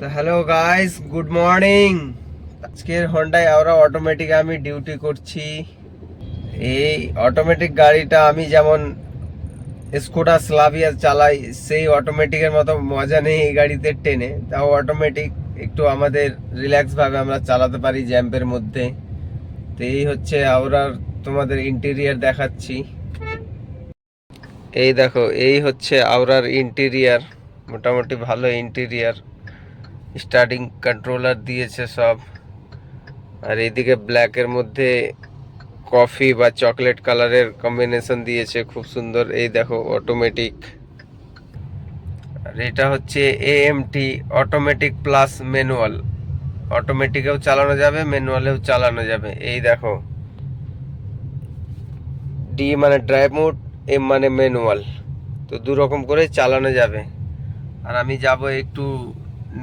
তো hello guys good morning আজকের হন্ডায় আমরা অটোমেটিক আমি ডিউটি করছি। এই অটোমেটিক গাড়িটা আমি যেমন স্কোডা স্লাভিয়া চালাই, সেই অটোমেটিকের মতো মজা নেই এই গাড়িতে টেনে। তাও অটোমেটিক একটু আমাদের রিল্যাক্সভাবে আমরা চালাতে পারি জ্যাম্পের মধ্যে। তো এই হচ্ছে আওরার তোমাদের ইন্টেরিয়ার দেখাচ্ছি। এই দেখো, এই হচ্ছে আওরার ইন্টেরিয়ার মোটামুটি ভালো ইন্টেরিয়ার স্টার্টিং কন্ট্রোলার দিয়েছে সব। আর এদিকে ব্ল্যাকের মধ্যে কফি বা চকলেট কালারের কম্বিনেশন দিয়েছে খুব সুন্দর। এই দেখো অটোমেটিক আর এটা হচ্ছে এএমটি অটোমেটিক প্লাস ম্যানুয়াল অটোমেটিকেও চালানো যাবে ম্যানুয়ালেও চালানো যাবে। এই দেখো। ডি মানে ড্রাইভ মোড এম মানে ম্যানুয়াল তো দু রকম করে চালানো যাবে। আর আমি যাব একটু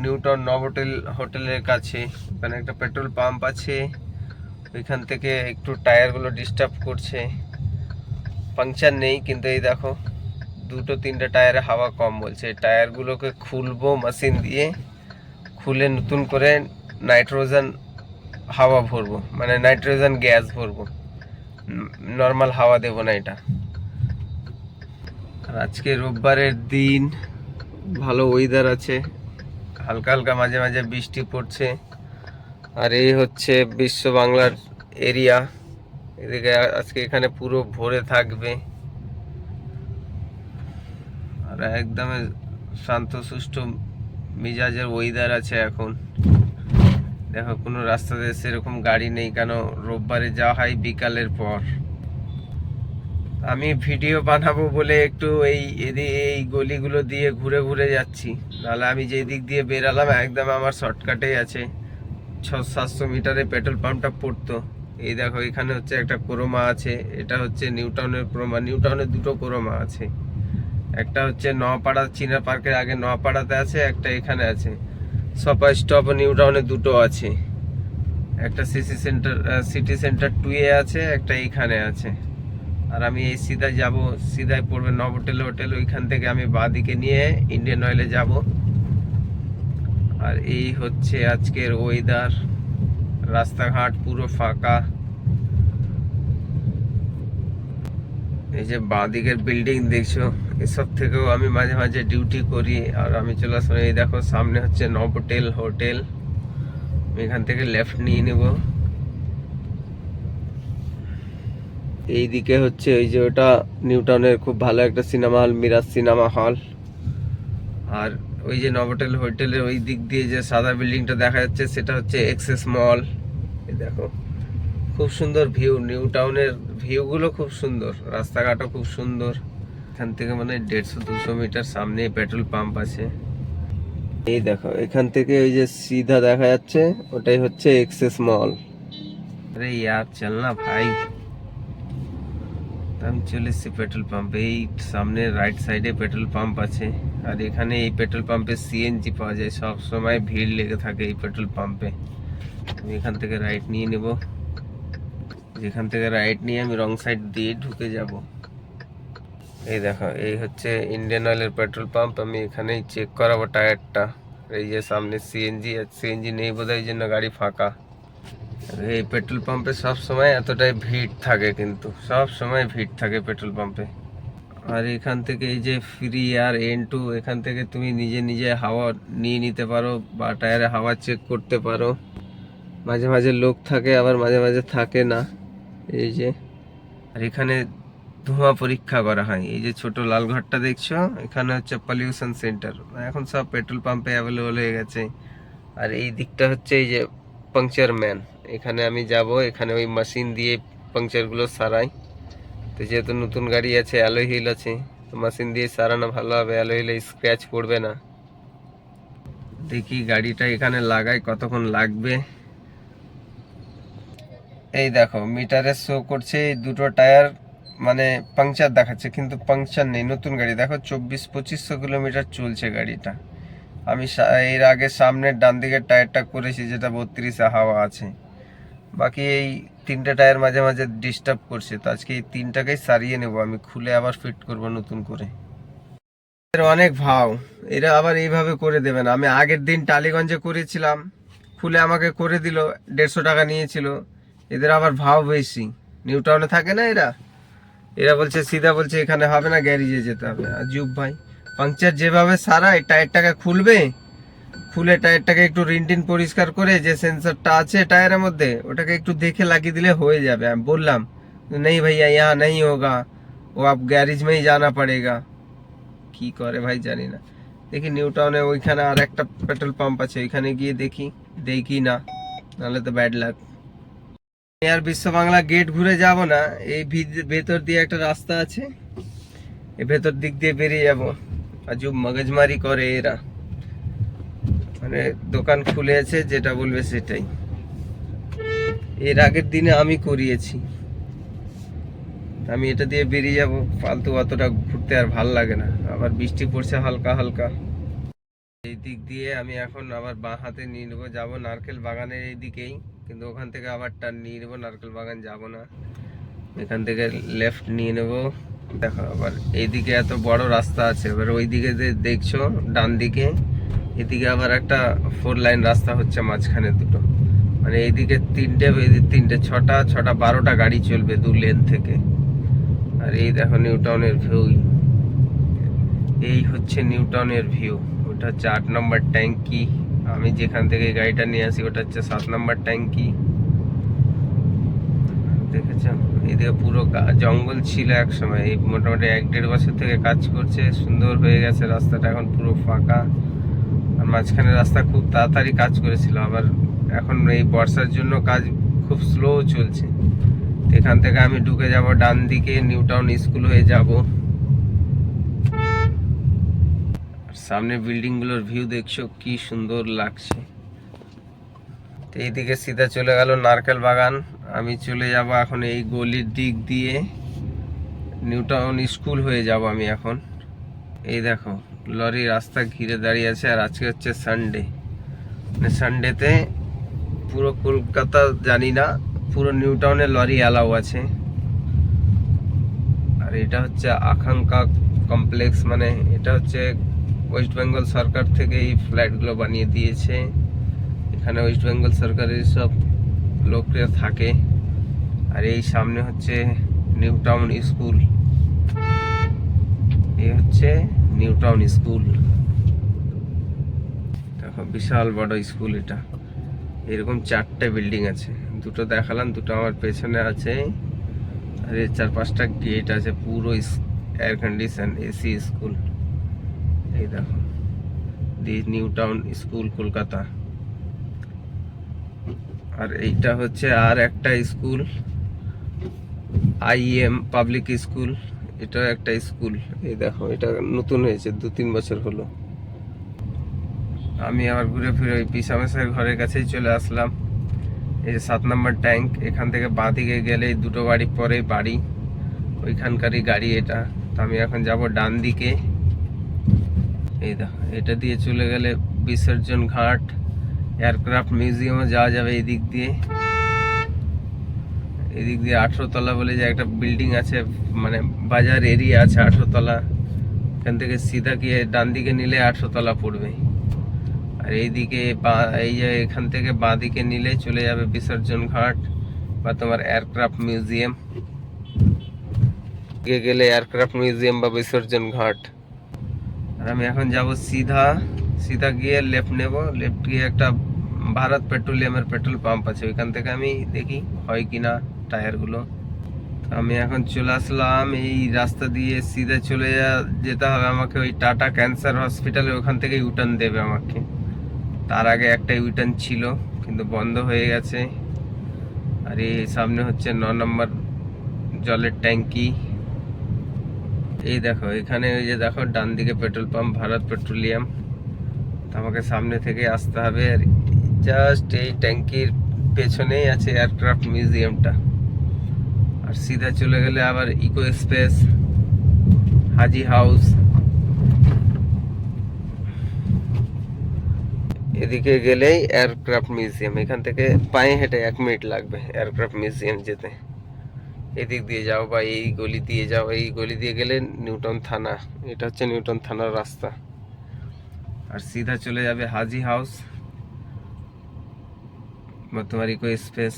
নিউটন নভোটেল হোটেলের কাছে। ওখানে একটা পেট্রোল পাম্প আছে। ওইখান থেকে একটু টায়ারগুলো ডিস্টার্ব করছে। পাংচার নেই, কিন্তু এই দেখো, দুটো তিনটে টায়ারে হাওয়া কম বলছে। টায়ারগুলোকে খুলবো মেশিন দিয়ে, খুলে নতুন করে নাইট্রোজেন হাওয়া ভরবো মানে নাইট্রোজেন গ্যাস ভরবো। নর্মাল হাওয়া দেবো না এটা। আর আজকে রোববারের দিন, ভালো ওয়েদার আছে। হালকা হালকা মাঝে মাঝে বৃষ্টি পড়ছে। আর এই হচ্ছে বিশ্ব বাংলার এরিয়া। এদিকে আজকে এখানে পুরো ভরে থাকবে। আর একদম শান্ত, সুষ্ঠু মিজাজের ওয়েদার আছে এখন। দেখো কোনো রাস্তাতে সেরকম গাড়ি নেই, কেন রোববারে যাওয়া হয় বিকালের পর। আমি ভিডিও বানাবো বলে একটু এই এই গলিগুলো দিয়ে ঘুরে ঘুরে যাচ্ছি। নাহলে আমি যে দিক দিয়ে বেরালাম, একদম আমার শর্টকাটেই আছে। ছ সাতশো মিটারে পেট্রোল পাম্পটা পড়তো। এই দেখো, এখানে হচ্ছে একটা ক্রোমা আছে, এটা হচ্ছে নিউটাউনের ক্রোমা, নিউটাউনের দুটো ক্রোমা আছে। একটা হচ্ছে নপাড়া চীনা পার্কের আগে নপাড়াতে আছে, একটা এখানে আছে। সপা স্টপ নিউটাউনে দুটো আছে। একটা সিসি সেন্টার সিটি সেন্টার টুয়ে আছে, একটা এইখানে আছে। আর আমি এই সিধা যাব সিধাই পড়বে নভোটেল হোটেল, ওইখান থেকে আমি বাঁদিকে নিয়ে ইন্ডিয়ান অয়েলে যাব। আর এই হচ্ছে আজকের ওয়েদার রাস্তাঘাট পুরো ফাঁকা। এই যে বাঁদিকের বিল্ডিং দেখছ, এসব থেকেও আমি মাঝে মাঝে ডিউটি করি। আর আমি চলে আসলাম, এই দেখো সামনে হচ্ছে নভোটেল হোটেল। এখান থেকে লেফট নিয়ে নেব। এইদিকে হচ্ছে ওই যে ওটা নিউটাউনের খুব ভালো একটা cinema hall, Miraj cinema hall. আর ওই যে নভোটেল হোটেলের ওই দিক দিয়ে যে সাদা বিল্ডিংটা দেখা যাচ্ছে, সেটা হচ্ছে এক্সেস মল। এই দেখো, খুব সুন্দর ভিউ নিউ টাউনের ভিউগুলো খুব সুন্দর, রাস্তাঘাটও খুব সুন্দর। এখান থেকে মানে দেড়শো, দুশো মিটার সামনে পেট্রোল পাম্প আছে। এই দেখো, এখান থেকে ওই যে সিধা দেখা যাচ্ছে, ওটাই হচ্ছে এক্সেস মল। আরে ইয়ার, চল না ভাই। আমি চলে এসেছি পেট্রোল পাম্পে। এই সামনে রাইট সাইডে পেট্রোল পাম্প আছে। আর এখানে এই পেট্রোল পাম্পে সিএনজি পাওয়া যায়। সব সময় ভিড় লেগে থাকে এই পেট্রোল পাম্পে। আমি এখান থেকে রাইট নিয়ে নেব। যেখান থেকে রাইট নিয়ে আমি রং সাইড দিয়ে ঢুকে যাব। এই দেখো, এই হচ্ছে ইন্ডিয়ান অয়েলের পেট্রোল পাম্প। আমি এখানেই চেক করাবো টায়ারটা। এই যে সামনে সিএনজি সিএনজি নেই বোধহয়, এই জন্য গাড়ি ফাঁকা। এই পেট্রোল পাম্পে সব সময় এতটাই ভিড় থাকে কিন্তু, সব সময় ভিড় থাকে পেট্রোল পাম্পে। আর এখান থেকে এই যে ফ্রি আর এন টু এখান থেকে তুমি নিজে নিজে হাওয়া নিয়ে নিতে পারো বা টায়ারে হাওয়া চেক করতে পারো। মাঝে মাঝে লোক থাকে, আবার মাঝে মাঝে থাকে না। এই যে, আর এখানে ধোঁয়া পরীক্ষা করা হয়। এই যে ছোট লাল ঘরটা দেখছ, এখানে হচ্ছে পলিউশন সেন্টার এখন সব পেট্রোল পাম্পে অ্যাভেলেবল হয়ে গেছে। আর এই দিকটা হচ্ছে এই যে পাংচার ম্যান এখানে আমি যাব, এখানে ওই মেশিন দিয়ে পাংচারগুলো সারাই। তো যেহেতু নতুন গাড়ি আছে অ্যালোই হিল আছে, তো মেশিন দিয়ে সারানো ভালো হবে অ্যালোই হিলে স্ক্র্যাচ পড়বে না। দেখি গাড়িটা এখানে লাগাই, কতক্ষণ লাগবে। এই দেখো মিটারে শো করছে দুটো টায়ার মানে পাংচার দেখাচ্ছে, কিন্তু পাংচার নেই, নতুন গাড়ি। দেখো, চব্বিশ পঁচিশশো কিলোমিটার চলছে গাড়িটা। আমি এর আগে সামনের ডান দিকের টায়ারটা করেছি, যেটা বত্রিশে হাওয়া আছে। বাকি এই তিনটে টায়ার মাঝে মাঝে ডিস্টার্ব করছে, তো আজকে এই তিনটাকেই সারিয়ে নেব, আমি খুলে আবার ফিট করব নতুন করে। অনেক ভাও, এরা আবার এইভাবে করে দেবেন আমি আগের দিন টালিগঞ্জে করেছিলাম, খুলে আমাকে করে দিল, দেড়শো টাকা নিয়েছিল। এদের আবার ভাও বেশি। নিউ টাউনে থাকে না এরা? এরা বলছে, সিধা বলছে, এখানে হবে না গ্যারেজে যেতে হবে। আর যুব ভাই পাংচার যেভাবে সারায়, টায়ারটাকে খুলবে খুলে টায়ারটাকে একটু রিনটিন পরিষ্কার করে যে সেন্সরটা আছে টায়ারের মধ্যে, ওটাকে একটু দেখে লাগিয়ে দিলে হয়ে যাবে। আমি বললাম, নেই ভাইয়া ইয়া নেই হোগা। ও আপ গ্যারেজ মেই জানা পড়েগা। কি করে ভাই জানি না। দেখি নিউ টাউনে ওইখানে আর একটা পেট্রোল পাম্প আছে, ওইখানে গিয়ে দেখি দেখি না। নাহলে তো ব্যাড লাগ আর বিশ্ব বাংলা গেট ঘুরে যাব না, এই ভেতর দিয়ে একটা রাস্তা আছে, এই ভেতর দিক দিয়ে বেরিয়ে যাব। আজব মগজমারি করে এরা। মানে দোকান খুলে আছে যেটা বলবে সেটাই। এর আগের দিনে আমি করিয়েছি। আমি এটা দিয়ে বেরিয়ে যাব, ফালতু অতটা ঘুরতে আর ভালো লাগে না। আবার বৃষ্টি পড়ছে হালকা হালকা। এই দিক দিয়ে আমি এখন আবার বাঁ হাতে নিয়ে নেব। যাব নারকেল বাগানের এই দিকেই, কিন্তু ওখান থেকে আবার টান নিয়ে নেব। নারকেল বাগান যাব না। এখান থেকে লেফট নিয়ে নেব। দেখো আবার এইদিকে এত বড় রাস্তা আছে। এবার ওই দিকে যে দেখছ ডান দিকে এদিকে আবার একটা ফোর লাইন রাস্তা হচ্ছে মাঝখানে দুটো। মানে এইদিকে তিনটে এদিকে তিনটে, ছটা ছটা, বারোটা গাড়ি চলবে দু লেন থেকে। আর এই দেখো নিউ টাউনের ভিউ এই হচ্ছে নিউ টাউনের ভিউ ওটা হচ্ছে আট নম্বর ট্যাঙ্কি। আমি যেখান থেকে গাড়িটা নিয়ে আসি, ওটা হচ্ছে সাত নম্বর ট্যাঙ্কি। দেখেছ? এদিকে পুরো জঙ্গল ছিল এক সময় এই মোটামুটি এক দেড় বছর থেকে কাজ করছে, সুন্দর হয়ে গেছে, রাস্তাটা এখন পুরো ফাঁকা। মাঝখানে রাস্তা খুব তাড়াতাড়ি কাজ করেছিল, আবার এখন এই বর্ষার জন্য কাজ খুব স্লো চলছে। এখান থেকে আমি ঢুকে যাব ডান দিকে নিউ টাউন স্কুল হয়ে যাব। সামনে বিল্ডিংগুলোর ভিউ দেখছ, কি সুন্দর লাগছে। তো এইদিকে সিধা চলে গেল নারকেল বাগান। আমি চলে যাব এখন এই গলির দিক দিয়ে। নিউ টাউন স্কুল হয়ে যাব আমি এখন। এই দেখো লরি রাস্তা ঘিরে দাঁড়িয়ে আছে আর আজকে হচ্ছে সানডে মানে সানডেতে পুরো কলকাতা জানি না, পুরো নিউ টাউনে লরি অ্যালাউ আছে। আর এটা হচ্ছে আকাঙ্ক্ষা কমপ্লেক্স মানে এটা হচ্ছে ওয়েস্ট বেঙ্গল সরকার থেকে এই ফ্ল্যাটগুলো বানিয়ে দিয়েছে। এখানে ওয়েস্ট বেঙ্গল সরকারের সব লোকরা থাকে। আর এই সামনে হচ্ছে নিউ টাউন স্কুল এই হচ্ছে নিউ টাউন স্কুল বিশাল বড় স্কুল এটা। এরকম চারটে বিল্ডিং আছে। দুটো দেখালাম, দুটো আমার পেছনে আছে। আর এর চার পাঁচটা গেট আছে, পুরো এয়ার কন্ডিশন এসি স্কুল। এই দেখো, the new town school Kolkata. আর এইটা হচ্ছে আর একটা স্কুল। আইএম পাবলিক স্কুল, এটাও একটা স্কুল। এই দেখো, এটা নতুন হয়েছে, দু তিন বছর হলো। আমি আবার ঘুরে ফিরে ওই পিসামেশের ঘরের কাছেই চলে আসলাম। এই সাত নম্বর ট্যাঙ্ক, এখান থেকে বাঁ দিকে গেলে দুটো বাড়ি পরে বাড়ি। ওইখানকারই গাড়ি এটা। তো আমি এখন যাব ডান দিকে। এই দেখো, এটা দিয়ে চলে গেলে বিসর্জন ঘাট, এয়ারক্রাফট মিউজিয়ামও যাওয়া যাবে এই দিক দিয়ে। এদিক দিয়ে আঠেরো তলা বলে যে একটা বিল্ডিং আছে মানে বাজার এরিয়া আছে আঠেরো তলা এখান থেকে সিধা গিয়ে ডান দিকে নিলে আঠেরো তলা পড়বে। আর এইদিকে বা- এই যে এখান থেকে বাঁ দিকে নিলে চলে যাবে বিসর্জন ঘাট বা তোমার এয়ারক্রাফট মিউজিয়াম দিকে গেলে এয়ারক্রাফট মিউজিয়াম বা বিসর্জন ঘাট। আর আমি এখন যাব সিধা। সিধা গিয়ে লেফট নেব। লেফট গিয়ে একটা ভারত পেট্রোলিয়ামের পেট্রোল পাম্প আছে। ওইখান থেকে আমি দেখি হয় কিনা। টায়ারগুলো। আমি এখন চলে আসলাম, এই রাস্তা দিয়ে সিধা চলে যেতে হবে আমাকে ওই টাটা ক্যান্সার হসপিটালে, ওখান থেকে ইউটার্ন দেবে আমাকে। তার আগে একটা ইউটার্ন ছিল, কিন্তু বন্ধ হয়ে গেছে। আর এই সামনে হচ্ছে ন নম্বর জলের ট্যাঙ্কি। এই দেখো, এখানে ওই যে দেখো, ডান দিকে পেট্রোল পাম্প, ভারত পেট্রোলিয়াম। আমাকে সামনে থেকে আসতে হবে, আর জাস্ট এই ট্যাঙ্কির পেছনেই আছে এয়ারক্রাফট মিউজিয়ামটা আর সিধা চলে গেলে আবার ইকো স্পেস হাজি হাউস এদিকে গেলেই এয়ারক্রাফট মিউজিয়াম এখান থেকে পায়ে হেঁটে এক মিনিট লাগবে এয়ারক্রাফট মিউজিয়াম যেতে এদিক দিয়ে যাও বা এই গলি দিয়ে যাও এই গলি দিয়ে গেলে নিউটন থানা এটা হচ্ছে নিউটন থানার রাস্তা আর সিধা চলে যাবে হাজি হাউস বা তোমার ইকো স্পেস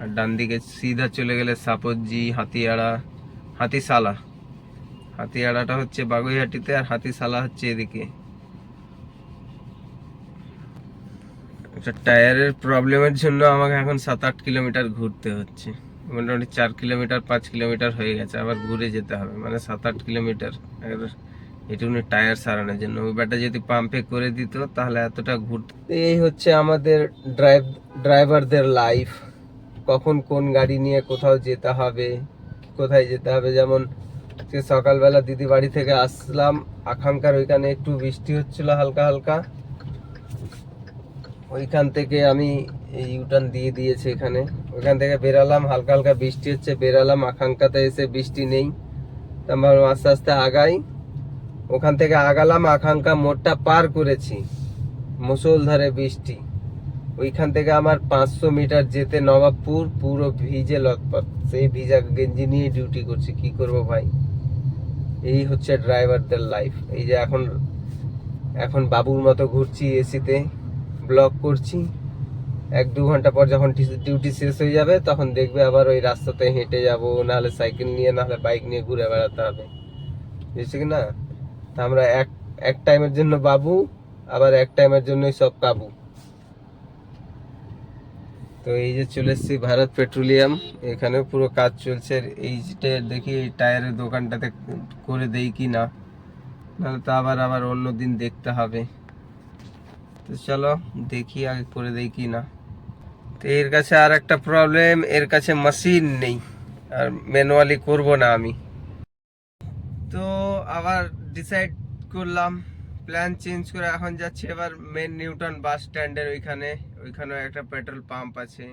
আর ডান দিকে সিধা চলে গেলে সাপজি হাতিয়াড়া, হাতিশালা। হাতিয়াড়াটা হচ্ছে বাগুইহাটিতে আর হাতিশালা হচ্ছে এদিকে। একটা টায়ারের প্রবলেমের জন্য আমাকে এখন সাত আট কিলোমিটার ঘুরতে হচ্ছে। মোটামুটি চার কিলোমিটার, পাঁচ কিলোমিটার হয়ে গেছে, আবার ঘুরে যেতে হবে। মানে সাত আট কিলোমিটার এটুকুনি টায়ার সারানোর জন্য। ওই ব্যাটা যদি পাম্পে করে দিত, তাহলে এতটা ঘুরতে এই হচ্ছে আমাদের ড্রাইভ ড্রাইভারদের লাইফ কখন কোন গাড়ি নিয়ে কোথাও যেতে হবে কোথায় যেতে হবে, যেমন সকালবেলা দিদি বাড়ি থেকে আসলাম আকাঙ্ক্ষার ওইখানে একটু বৃষ্টি হচ্ছিল হালকা হালকা। ওইখান থেকে আমি এই ইউটার্ন দিয়ে দিয়েছি এখানে। ওইখান থেকে বেরালাম, হালকা হালকা বৃষ্টি হচ্ছে, বেরালাম আকাঙ্ক্ষাতে এসে বৃষ্টি নেই। তারপর আস্তে আস্তে আগাই। ওখান থেকে আগালাম আকাঙ্ক্ষা মোড়টা পার করেছি, মুসলধারে বৃষ্টি। ওইখান থেকে আমার পাঁচশো মিটার যেতে নবাবপুর, পুরো ভিজে লতপত সেই ভিজা গেঞ্জি নিয়ে ডিউটি করছি, কি করব ভাই? এই হচ্ছে ড্রাইভারদের লাইফ এই যে এখন এখন বাবুর মতো ঘুরছি এসিতে ব্লক করছি। এক দু ঘণ্টা পর যখন ডিউটি শেষ হয়ে যাবে, তখন দেখবে আবার ওই রাস্তাতে হেঁটে যাব, নাহলে সাইকেল নিয়ে, নাহলে বাইক নিয়ে ঘুরে বেড়াতে হবে। বুঝছি কি না? আমরা এক এক টাইমের জন্য বাবু, আবার এক টাইমের জন্যই সব কাবু। তো এই যে চলে এসেছি ভারত পেট্রোলিয়াম এখানে পুরো কাজ চলছে। এইটা দেখি এই টায়ারের দোকানটাতে করে দেই কি না? নাহলে তো আবার আবার অন্য দিন দেখতে হবে। তো চলো, দেখি আগে করে দেই কি না। তো এর কাছে আর একটা প্রবলেম এর কাছে মেশিন নেই। আর ম্যানুয়ালি করব না আমি। তো আবার ডিসাইড করলাম প্ল্যান চেঞ্জ করে এখন যাচ্ছি এবার মেন নিউটন বাস স্ট্যান্ডের ওইখানে। ওইখানেও একটা পেট্রোল পাম্প আছে।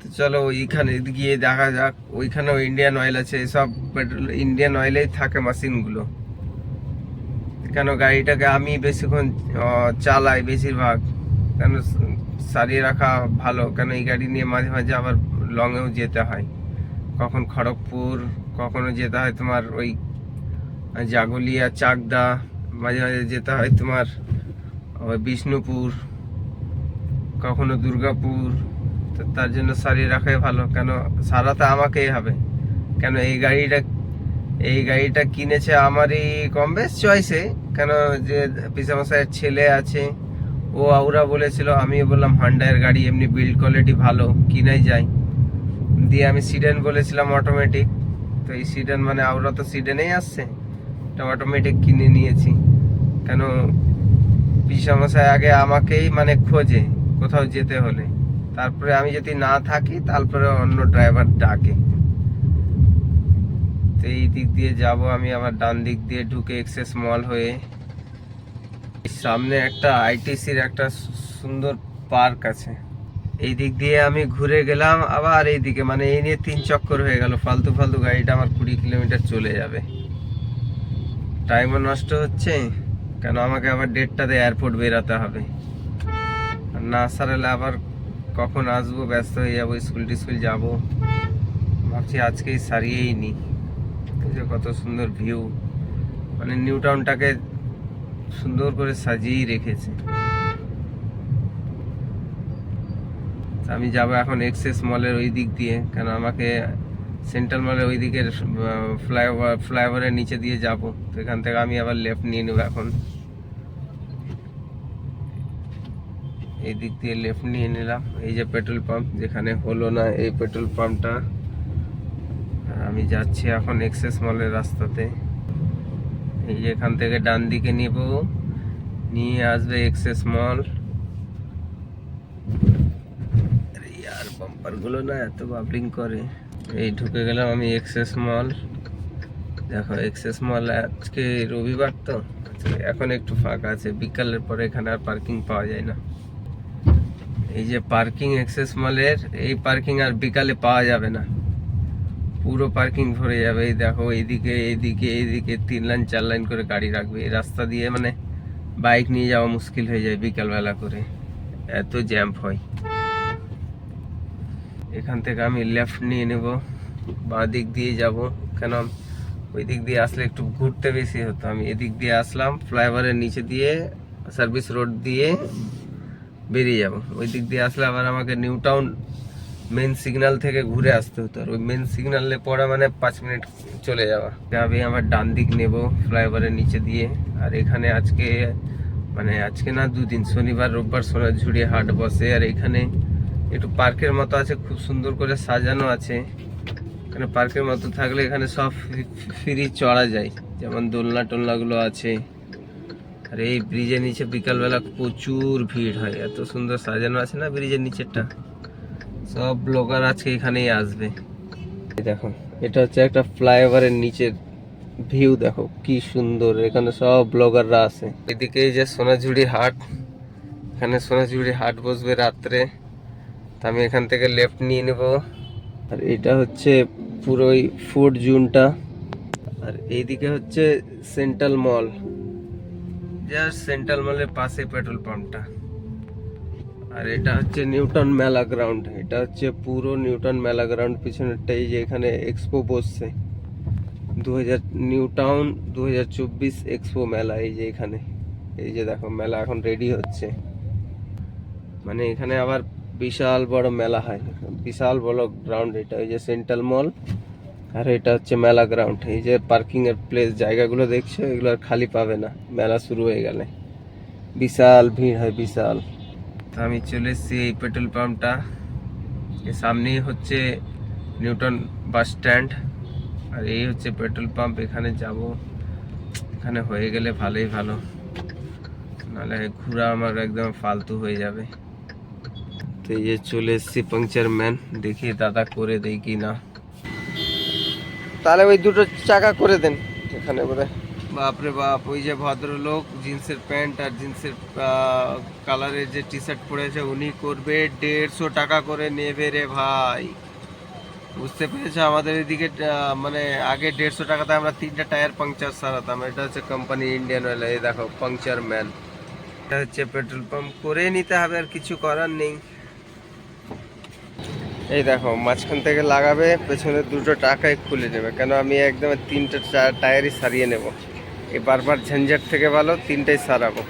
তো চলো ওইখানে গিয়ে দেখা যাক। ওইখানেও ইন্ডিয়ান অয়েল আছে, সব পেট্রোল ইন্ডিয়ান অয়েলেই থাকে মেশিনগুলো কেন গাড়িটাকে আমি বেশিক্ষণ চালাই বেশিরভাগ। কেন সারিয়ে রাখা ভালো, কেন এই গাড়ি নিয়ে মাঝে মাঝে আবার লংয়েও যেতে হয়। কখন খড়গপুর, কখনো যেতে হয় তোমার ওই জাগুলিয়া, চাকদা, মাঝে মাঝে যেতে হয় তোমার বিষ্ণুপুর। কখনো দুর্গাপুর, তো তার জন্য সারিয়ে রাখাই ভালো। কেন সারাতে আমাকেই হবে। কেন এই গাড়িটা এই গাড়িটা কিনেছে আমারই কম বেশ চয়েসে কেন যে পিসামশাইয়ের ছেলে আছে, ও আউরা বলেছিল আমি বললাম হান্ডায়ের গাড়ি এমনি বিল্ড কোয়ালিটি ভালো, কিনাই যায়। দিয়ে আমি সিডেন বলেছিলাম অটোমেটিক তো এই সিডেন মানে আউরা তো সিডেনেই আসছে এটা অটোমেটিক কিনে নিয়েছি। কেন পিসামশাই আগে আমাকেই মানে খোঁজে। কোথাও যেতে হলে। তারপরে আমি যদি না থাকি, তারপরে অন্য ড্রাইভার ডাকে। তো এই দিক দিয়ে যাব আমি, আবার ডান দিক দিয়ে ঢুকে এক্সেস মল হয়ে সামনে একটা আইটিসির একটা সুন্দর পার্ক আছে। এই দিক দিয়ে আমি ঘুরে গেলাম, আবার এই দিকে মানে এই নিয়ে তিন চক্কর হয়ে গেল। ফালতু ফালতু গাড়িটা আমার কুড়ি কিলোমিটার চলে যাবে। টাইমও নষ্ট হচ্ছে, কেন আমাকে আবার দেড়টাতে এয়ারপোর্ট বেরাতে হবে? না সারালে আবার কখন আসব? ব্যস্ত হয়ে যাব, স্কুল টিস্কুল যাব। ভাবছি আজকেই সারিয়েই নি। যে কত সুন্দর ভিউ মানে নিউ টাউনটাকে সুন্দর করে সাজিয়েই রেখেছে। আমি যাব এখন এক্সেস মলের ওই দিক দিয়ে, কেন আমাকে সেন্ট্রাল মলের ওই দিকের ফ্লাইওভার ফ্লাইওভারের নিচে দিয়ে যাব। তো এখান থেকে আমি আবার লেফট নিয়ে নেব এখন। এই দিক দিয়ে লেফট নিয়ে নিলাম। এই যে পেট্রোল পাম্প যেখানে হলো না এই পেট্রোল পাম্পটা আমি যাচ্ছি এখন এক্সেস মলের রাস্তাতে। এই যে এখান থেকে ডান দিকে নিব। নিয়ে আসবে এক্সেস মল। আর বাম্পারগুলো না এত বাবলিং করে। এই ঢুকে গেলাম আমি এক্সেস মল। দেখো এক্সেস মল আজকে রবিবার তো। এখন একটু ফাঁকা আছে। বিকালের পরে এখানে আর পার্কিং পাওয়া যায় না। এই যে পার্কিং এক্সেস মলের এই পার্কিং আর বিকালে পাওয়া যাবে না। পুরো পার্কিং ভরে যাবে। এই দেখো, এইদিকে এইদিকে এইদিকে তিন লাইন চার লাইন করে গাড়ি রাখবে। এই রাস্তা দিয়ে মানে বাইক নিয়ে যাওয়া মুশকিল হয়ে যায় বিকালবেলা করে। এত জ্যাম্প হয়। এখান থেকে আমি লেফট নিয়ে নেব। বাঁ দিক দিয়ে যাব। কেন? ওই দিক দিয়ে আসলে একটু ঘুরতে বেশি হতো। আমি এদিক দিয়ে আসলাম ফ্লাইওভারের নিচে দিয়ে সার্ভিস রোড দিয়ে বেরিয়ে যাব। ওই দিক দিয়ে আসলে আবার আমাকে নিউ টাউন মেন সিগন্যাল থেকে ঘুরে আসতে হতো। আর ওই মেন সিগন্যালে পড়া মানে পাঁচ মিনিট চলে যাওয়া। আমি আমার ডান দিক নেব ফ্লাইওভারের নিচে দিয়ে। আর এখানে আজকে মানে আজকে না, দুদিন, শনিবার, রোববার সোনাঝুরি হাট বসে। আর এখানে একটু পার্কের মতো আছে, খুব সুন্দর করে সাজানো আছে। এখানে পার্কের মতো থাকলে এখানে সব ফ্রি চড়া যায়। যেমন দোলনা টোলনাগুলো আছে। আর এই ব্রিজের নিচে বিকালবেলা প্রচুর ভিড় হয়। এত সুন্দর সাজানো আছে না ব্রিজের নিচেরটা? সব ব্লগার আজকে এখানেই আসবে। দেখো, এটা হচ্ছে একটা ফ্লাইওভারের নিচের ভিউ, দেখো কি সুন্দর। এখানে সব ব্লগাররা আছে। এদিকে যে সোনাঝুরি হাট। এখানে সোনাঝুরি হাট বসবে রাত্রে। তা আমি এখান থেকে লেফট নিয়ে নেব। আর এটা হচ্ছে পুরোই ফুড জুনটা। আর এইদিকে হচ্ছে সেন্ট্রাল মল। জাস্ট সেন্ট্রাল মলের পাশে পেট্রোল পাম্পটা। আর এটা হচ্ছে নিউটন মেলা গ্রাউন্ড। এটা হচ্ছে পুরো নিউটন মেলা গ্রাউন্ড। পিছনেরটা এই যে এখানে এক্সপো বসছে। দু হাজার দু হাজার চব্বিশ এক্সপো মেলা এই যে এখানে। এই যে দেখো, মেলা এখন রেডি হচ্ছে। মানে এখানে আবার বিশাল বড় মেলা হয়। বিশাল বড় গ্রাউন্ড এটা। ওই যে সেন্ট্রাল মল। আর এটা হচ্ছে মেলা গ্রাউন্ড এই যে পার্কিং এর প্লেস জায়গাগুলো দেখছ? এগুলো আর খালি পাবে না। মেলা শুরু হয়ে গেলে। বিশাল ভিড় হয়, বিশাল। তো আমি চলে এসেছি এই পেট্রোল পাম্পটা এর সামনেই হচ্ছে নিউটন বাস স্ট্যান্ড। আর এই হচ্ছে পেট্রোল পাম্প এখানে যাব। এখানে হয়ে গেলে ভালোই ভালো। নাহলে ঘোরা আমার একদম ফালতু হয়ে যাবে। তো এই যে চলে এসেছি পাংচার ম্যান দেখি দাদা করে দেই কি না তাহলে ওই দুটো চাকা করে দেন এখানে বোধহয়। বাপরে বাপ, ওই যে ভদ্রলোক, জিন্সের প্যান্ট আর জিন্সের কালারের যে টি শার্ট পরেছে উনি করবে দেড়শো টাকা করে নেবে রে ভাই। বুঝতে পেরেছ? আমাদের এদিকে মানে আগে দেড়শো টাকাতে আমরা তিনটা টায়ার পাংচার সারাতাম। এটা হচ্ছে কোম্পানি ইন্ডিয়ান অয়েল এই দেখো পাংচার ম্যান এটা হচ্ছে পেট্রোল পাম্প করে নিতে হবে, আর কিছু করার নেই। এই দেখো, মাঝখান থেকে লাগাবে পেছনে দুটো টাকায় খুলে নেবে। কেন, আমি একদম তিনটে টায়ারই সারিয়ে নেব। এই বারবার ঝঞ্ঝাট থেকে ভালো, তিনটাই সারাবো।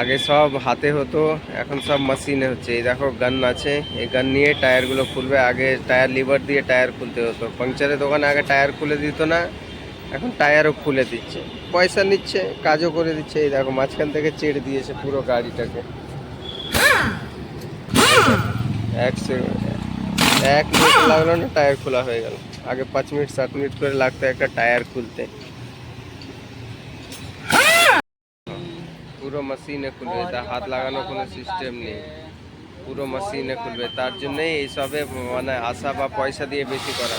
আগে সব হাতে হতো, এখন সব মেশিনে হচ্ছে। এই দেখো গান আছে। এই গান নিয়ে টায়ারগুলো খুলবে। আগে টায়ার লিভার দিয়ে টায়ার খুলতে হতো। পাংচারের দোকানে আগে টায়ার খুলে দিত না, এখন টায়ারও খুলে দিচ্ছে। পয়সা নিচ্ছে, কাজও করে দিচ্ছে। এই দেখো, মাঝখান থেকে চেড়ে দিয়েছে পুরো গাড়িটাকে। এক এক মিনিট লাগল না টায়ার খোলা হয়ে গেল। আগে পাঁচ মিনিট সাত মিনিট করে লাগতো একটা টায়ার খুলতে। পুরো মেশিনে খুলবে তা হাত লাগানো কোনো সিস্টেম নেই। পুরো মেশিনে খুলবে, তার জন্যই এইসবে মানে আশা বা পয়সা দিয়ে বেশি করা।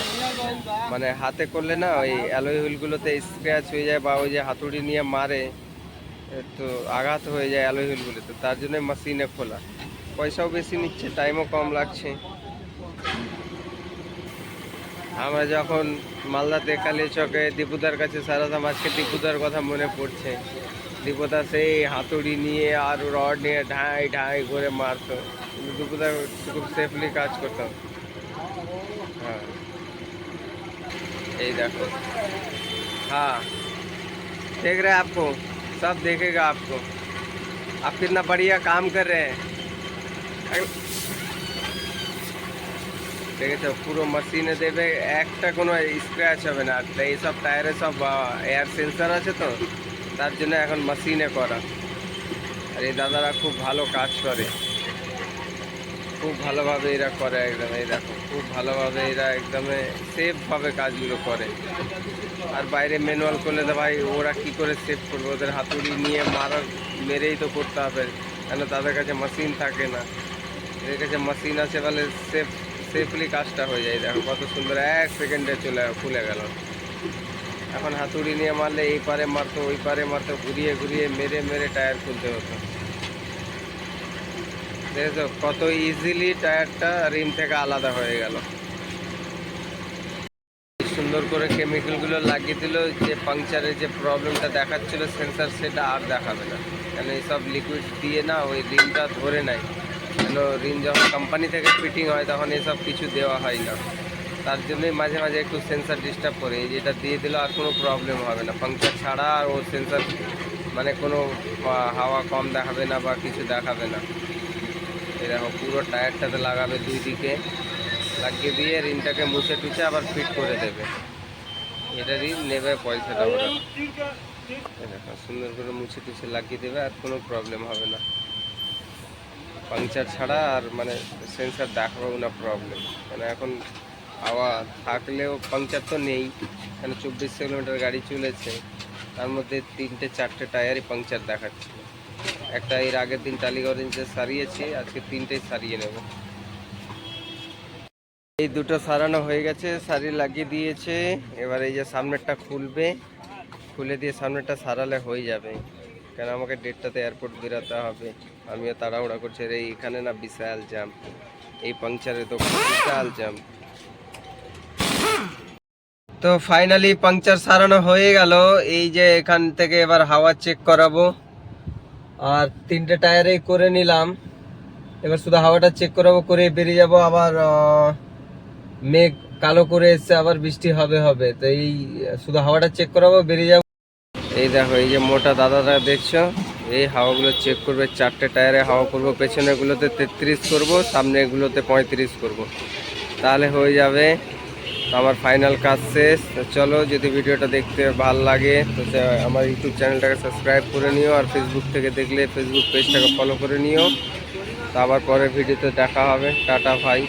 মানে হাতে করলে না, ওই অ্যালোই হুইলগুলোতে স্ক্র্যাচ হয়ে যায় বা ওই যে হাতুড়ি নিয়ে মারে তো আঘাত হয়ে যায় অ্যালোই হুইলগুলোতে তার জন্য মেশিনে খোলা। পয়সাও বেশি নিচ্ছে টাইমও কম লাগছে আমরা যখন মালদাতে কালী চকে দীপুদার কাছে সারাতাম আজকে দীপুদার কথা মনে পড়ছে দীপুদা সেই হাতুড়ি নিয়ে আর রড নিয়ে ঢাই ঢাই করে মারতো কিন্তু দীপুদা খুব সেফলি কাজ করতো হ্যাঁ এই দেখো हाँ देख रहे हैं आपको सब देखेगा आपको आप कितना बढ़िया काम कर रहे हैं দেখেছ, পুরো মেশিনে দেবে, একটা কোনো স্ক্র্যাচ হবে না। আর এইসব টায়ারে সব এয়ার সেন্সার আছে তো, তার জন্য এখন মেশিনে করা। আর এই দাদারা খুব ভালো কাজ করে। খুব ভালোভাবে এরা করে একদম, এই দেখো, খুব ভালোভাবে এরা একদমে সেফভাবে কাজগুলো করে। আর বাইরে ম্যানুয়াল করলে তো ভাই, ওরা কি করে সেভ করবে? ওদের হাতুড়ি নিয়ে মারার, মেরেই তো করতে হবে। কেন তাদের কাছে মেশিন থাকে না। কাছে মেশিন আছে বলে সেফ সেফলি কাজটা হয়ে যায়। দেখো কত সুন্দর এক সেকেন্ডে চলে, খুলে গেল। এখন হাতুড়ি নিয়ে মারলে এই পারে মারতো, ওই পারে মারতো, ঘুরিয়ে ঘুরিয়ে মেরে মেরে টায়ার খুলতে হতো। দেখেছ কত ইজিলি টায়ারটা রিম থেকে আলাদা হয়ে গেল। সুন্দর করে কেমিক্যালগুলো লাগিয়ে দিল, যে পাংচারের যে প্রবলেমটা দেখাচ্ছিল সেন্সার সেটা আর দেখাবে না। কেন এইসব লিকুইড দিয়ে না, ওই রিমটা ধরে নেয়। কেন রিম যখন কোম্পানি থেকে ফিটিং হয়, তখন এসব কিছু দেওয়া হয় না। তার জন্যই মাঝে মাঝে একটু সেন্সার ডিস্টার্ব করে। যেটা দিয়ে দিলে, আর কোনো প্রবলেম হবে না। পাংচার ছাড়া আর ও সেন্সার মানে কোনো হাওয়া কম দেখাবে না বা কিছু দেখাবে না। এই দেখো পুরো টায়ারটাতে লাগাবে দুই দিকে। লাগিয়ে দিয়ে রিনটাকে মুছে টুছে আবার ফিট করে দেবে। এটা ঋণ নেবে পয়সাটা ওরা। সুন্দর করে মুছে টুছে লাগিয়ে দেবে, আর কোনো প্রবলেম হবে না। পাংচার ছাড়া আর মানে সেন্সার দেখাবেও না প্রবলেম মানে এখন হাওয়া থাকলেও পাংচার তো নেই। মানে চব্বিশ কিলোমিটার গাড়ি চলেছে। তার মধ্যে তিনটে, চারটে টায়ারই পাংচার দেখাচ্ছে। একটা এর আগের দিন টালিগঞ্জে সারিয়েছি, আজকে তিনটেই সারিয়ে নেব। এই দুটো সারানো হয়ে গেছে, সারি লাগিয়ে দিয়েছে। এবার এই যে সামনেরটা খুলবে, খুলে দিয়ে সামনেরটা সারালে হয়ে যাবে। কেন আমাকে ডেটটাতে এয়ারপোর্ট বেরোতে হবে? আমিও তাড়াহুড়া করছি। রে এখানে না বিশাল জ্যাম এই পাংচারে তো বিশাল জ্যাম তো ফাইনালি পাংচার সারানো হয়ে গেল। এই যে এখান থেকে এবার হাওয়া চেক করাবো। আর তিনটে টায়ারেই করে নিলাম। এবার শুধু হাওয়াটা চেক করাবো, করে বেরিয়ে যাব। আবার মেঘ কালো করে এসছে, আবার বৃষ্টি হবে হবে। তো এই, শুধু হাওয়াটা চেক করাবো, বেরিয়ে যাব। এই দেখো, এই যে মোটা দাদাটা দেখছ? এই হাওয়াগুলো চেক করবে, চারটে টায়ারে হাওয়া করব পেছনেগুলোতে তেত্রিশ করব সামনেগুলোতে পঁয়ত্রিশ করব। তাহলে হয়ে যাবে আমার ফাইনাল কাজ শেষ। তো চলো, যদি ভিডিওটা দেখতে ভালো লাগে, তো আমার ইউটিউব চ্যানেলটাকে সাবস্ক্রাইব করে নিও, আর ফেসবুক থেকে দেখলে ফেসবুক পেজটাকে ফলো করে নিও। তো আবার পরের ভিডিওতে দেখা হবে। টাটা ভাই